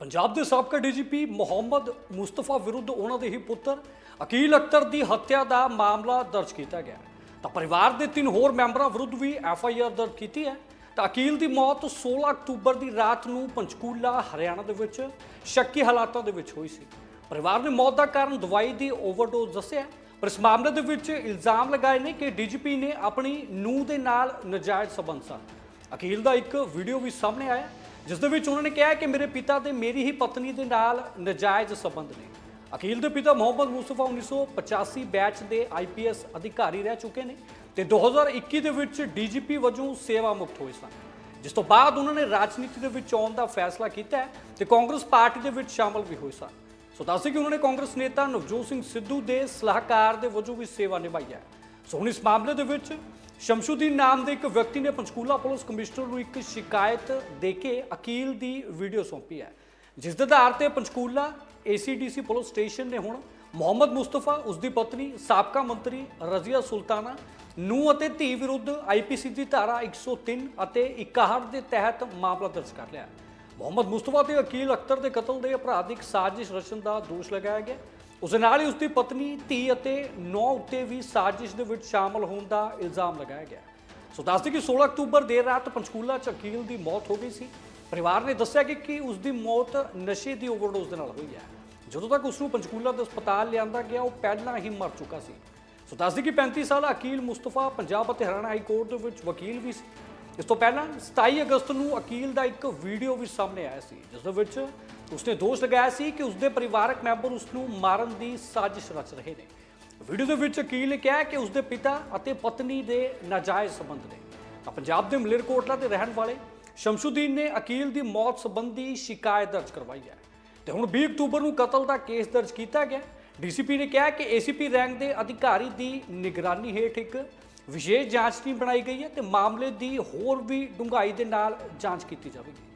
ਪੰਜਾਬ ਦੇ ਸਾਬਕਾ ਡੀਜੀਪੀ ਮੁਹੰਮਦ ਮੁਸਤਫਾ ਵਿਰੁੱਧ ਉਹਨਾਂ ਦੇ ਹੀ ਪੁੱਤਰ ਅਕੀਲ ਅਖਤਰ ਦੀ ਹੱਤਿਆ ਦਾ ਮਾਮਲਾ ਦਰਜ ਕੀਤਾ ਗਿਆ ਤਾਂ ਪਰਿਵਾਰ ਦੇ ਤਿੰਨ ਹੋਰ ਮੈਂਬਰਾਂ ਵਿਰੁੱਧ ਵੀ ਐਫ ਆਈ ਆਰ ਦਰਜ ਕੀਤੀ ਹੈ। ਤਾਂ ਅਕੀਲ ਦੀ ਮੌਤ 16 ਅਕਤੂਬਰ ਦੀ ਰਾਤ ਨੂੰ ਪੰਚਕੂਲਾ, ਹਰਿਆਣਾ ਦੇ ਵਿੱਚ ਸ਼ੱਕੀ ਹਾਲਾਤਾਂ ਦੇ ਵਿੱਚ ਹੋਈ ਸੀ। ਪਰਿਵਾਰ ਨੇ ਮੌਤ ਦਾ ਕਾਰਨ ਦਵਾਈ ਦੀ ਓਵਰਡੋਜ਼ ਦੱਸਿਆ ਪਰ ਇਸ ਮਾਮਲੇ ਦੇ ਵਿੱਚ ਇਲਜ਼ਾਮ ਲਗਾਏ ਨੇ ਕਿ ਡੀਜੀਪੀ ਨੇ ਆਪਣੀ ਨੂੰਹ ਦੇ ਨਾਲ ਨਜਾਇਜ਼ ਸਬੰਧ ਸਨ ਅਕੀਲ ਦਾ ਇੱਕ ਵੀਡੀਓ ਵੀ ਸਾਹਮਣੇ ਆਇਆ ਜਿਸ ਦੇ ਵਿੱਚ ਉਹਨਾਂ ਨੇ ਕਿਹਾ ਕਿ ਮੇਰੇ ਪਿਤਾ ਤੇ ਮੇਰੀ ਹੀ ਪਤਨੀ ਦੇ ਨਾਲ ਨਜਾਇਜ਼ ਸਬੰਧ ਨੇ। ਅਕੀਲ ਦੇ ਪਿਤਾ ਮੁਹੰਮਦ ਮੁਸਤਫਾ 1985 ਬੈਚ ਦੇ ਆਈਪੀਐਸ ਅਧਿਕਾਰੀ ਰਹਿ ਚੁੱਕੇ ਨੇ ਤੇ 2021 ਦੇ ਵਿੱਚ ਡੀਜੀਪੀ ਵਜੋਂ ਸੇਵਾ ਮੁਕਤ ਹੋਏ ਸਨ। ਜਿਸ ਤੋਂ ਬਾਅਦ ਉਹਨਾਂ ਨੇ ਰਾਜਨੀਤੀ ਦੇ ਵਿੱਚ ਆਉਣ ਦਾ ਫੈਸਲਾ ਕੀਤਾ ਹੈ ਤੇ ਕਾਂਗਰਸ ਪਾਰਟੀ ਦੇ ਵਿੱਚ ਸ਼ਾਮਲ ਵੀ ਹੋਏ ਸਨ। ਸੋ ਦੱਸਦੇ ਕਿ ਉਹਨਾਂ ਨੇ ਕਾਂਗਰਸ ਨੇਤਾ ਨਵਜੋਤ ਸਿੰਘ ਸਿੱਧੂ ਦੇ ਸਲਾਹਕਾਰ ਦੇ ਵਜੋਂ ਵੀ ਸੇਵਾ ਨਿਭਾਈ ਹੈ। ਸੋ ਹੁਣ ਇਸ ਮਾਮਲੇ ਦੇ ਵਿੱਚ ਸ਼ਮਸ਼ੂਦੀਨ ਨਾਮ ਦੇ ਇੱਕ ਵਿਅਕਤੀ ਨੇ ਪੰਚਕੂਲਾ ਪੁਲਿਸ ਕਮਿਸ਼ਨਰ ਨੂੰ ਇੱਕ ਸ਼ਿਕਾਇਤ ਦੇ ਕੇ ਅਕੀਲ ਦੀ ਵੀਡੀਓ ਸੌਂਪੀ ਹੈ। ਜਿਸ ਦੇ ਆਧਾਰ ਤੇ ਪੰਚਕੂਲਾ ਏਸੀਡੀਸੀ ਪੁਲਿਸ ਸਟੇਸ਼ਨ ਨੇ ਹੁਣ ਮੁਹੰਮਦ ਮੁਸਤਫਾ ਉਸ ਦੀ ਪਤਨੀ, ਸਾਬਕਾ ਮੰਤਰੀ ਰਜ਼ੀਆ ਸੁਲਤਾਨਾ ਨੂੰ ਅਤੇ ਧੀ ਵਿਰੁੱਧ ਆਈਪੀਸੀ ਦੀ ਧਾਰਾ 103 ਅਤੇ 61 ਦੇ ਤਹਿਤ ਮਾਮਲਾ ਦਰਜ ਕਰ ਲਿਆ ਮੁਹੰਮਦ ਮੁਸਤਫਾ ਤੇ ਅਕੀਲ ਅਖਤਰ ਦੇ ਕਤਲ ਦੇ ਅਪਰਾਧਿਕ ਸਾਜ਼ਿਸ਼ ਰਚਨ ਦਾ ਦੋਸ਼ ਲਗਾਇਆ ਗਿਆ ਉਸ ਦੇ ਨਾਲ ਹੀ ਉਸ ਦੀ ਪਤਨੀ, ਧੀ ਅਤੇ ਨੌ ਉੱਤੇ ਵੀ ਸਾਜ਼ਿਸ਼ ਦੇ ਵਿੱਚ ਸ਼ਾਮਲ ਹੋਣ ਦਾ ਇਲਜ਼ਾਮ ਲਗਾਇਆ ਗਿਆ। ਸੋ ਦੱਸਦੇ ਕਿ 16 ਅਕਤੂਬਰ ਦੇਰ ਰਾਤ ਪੰਚਕੂਲਾ ਚ ਅਕੀਲ ਦੀ ਮੌਤ ਹੋ ਗਈ ਸੀ। ਪਰਿਵਾਰ ਨੇ ਦੱਸਿਆ ਕਿ ਕਿ ਉਸ ਦੀ ਮੌਤ ਨਸ਼ੇ ਦੀ ਓਵਰਡੋਜ਼ ਦੇ ਨਾਲ ਹੋਈ ਹੈ। ਜਦੋਂ ਤੱਕ ਉਸ ਨੂੰ ਪੰਚਕੂਲਾ ਦੇ ਹਸਪਤਾਲ ਲਿਆਂਦਾ ਗਿਆ, ਉਹ ਪਹਿਲਾਂ ਹੀ ਮਰ ਚੁੱਕਾ ਸੀ। ਸੋ ਦੱਸਦੇ ਕਿ 35 ਸਾਲਾ ਅਕੀਲ ਮੁਸਤਫਾ ਪੰਜਾਬ ਅਤੇ ਹਰਿਆਣਾ ਹਾਈ ਕੋਰਟ ਦੇ ਵਿੱਚ ਵਕੀਲ ਵੀ ਸੀ। ਇਸ ਤੋਂ ਪਹਿਲਾਂ 27 ਅਗਸਤ ਨੂੰ ਅਕੀਲ ਦਾ ਇੱਕ ਵੀਡੀਓ ਵੀ ਸਾਹਮਣੇ ਆਇਆ ਸੀ, ਜਿਸ ਦੇ ਵਿੱਚ ਉਸਨੇ ਦੋਸ਼ ਲਗਾਇਆ ਸੀ ਕਿ ਉਸਦੇ ਪਰਿਵਾਰਕ ਮੈਂਬਰ ਉਸ ਨੂੰ ਮਾਰਨ ਦੀ ਸਾਜ਼ਿਸ਼ ਰਚ ਰਹੇ ਨੇ। ਵੀਡੀਓ ਦੇ ਵਿੱਚ ਅਕੀਲ ਨੇ ਕਿਹਾ ਕਿ ਉਸਦੇ ਪਿਤਾ ਅਤੇ ਪਤਨੀ ਦੇ ਨਾਜਾਇਜ਼ ਸਬੰਧ ਨੇ। ਤਾਂ ਪੰਜਾਬ ਦੇ ਮਲੇਰਕੋਟਲਾ ਦੇ ਰਹਿਣ ਵਾਲੇ ਸ਼ਮਸ਼ੂਦੀਨ ਨੇ ਅਕੀਲ ਦੀ ਮੌਤ ਸੰਬੰਧੀ ਸ਼ਿਕਾਇਤ ਦਰਜ ਕਰਵਾਈ ਹੈ। ਤੇ ਹੁਣ 20 ਅਕਤੂਬਰ ਨੂੰ ਕਤਲ ਦਾ ਕੇਸ ਦਰਜ ਕੀਤਾ ਗਿਆ। ਡੀਸੀਪੀ ਨੇ ਕਿਹਾ ਕਿ ਏਸੀਪੀ ਰੈਂਕ ਦੇ ਅਧਿਕਾਰੀ ਦੀ ਨਿਗਰਾਨੀ ਹੇਠ ਇੱਕ ਵਿਸ਼ੇਸ਼ ਜਾਂਚ ਟੀਮ ਬਣਾਈ ਗਈ ਹੈ ਤੇ ਮਾਮਲੇ ਦੀ ਹੋਰ ਵੀ ਡੂੰਘਾਈ ਦੇ ਨਾਲ ਜਾਂਚ ਕੀਤੀ ਜਾਵੇਗੀ।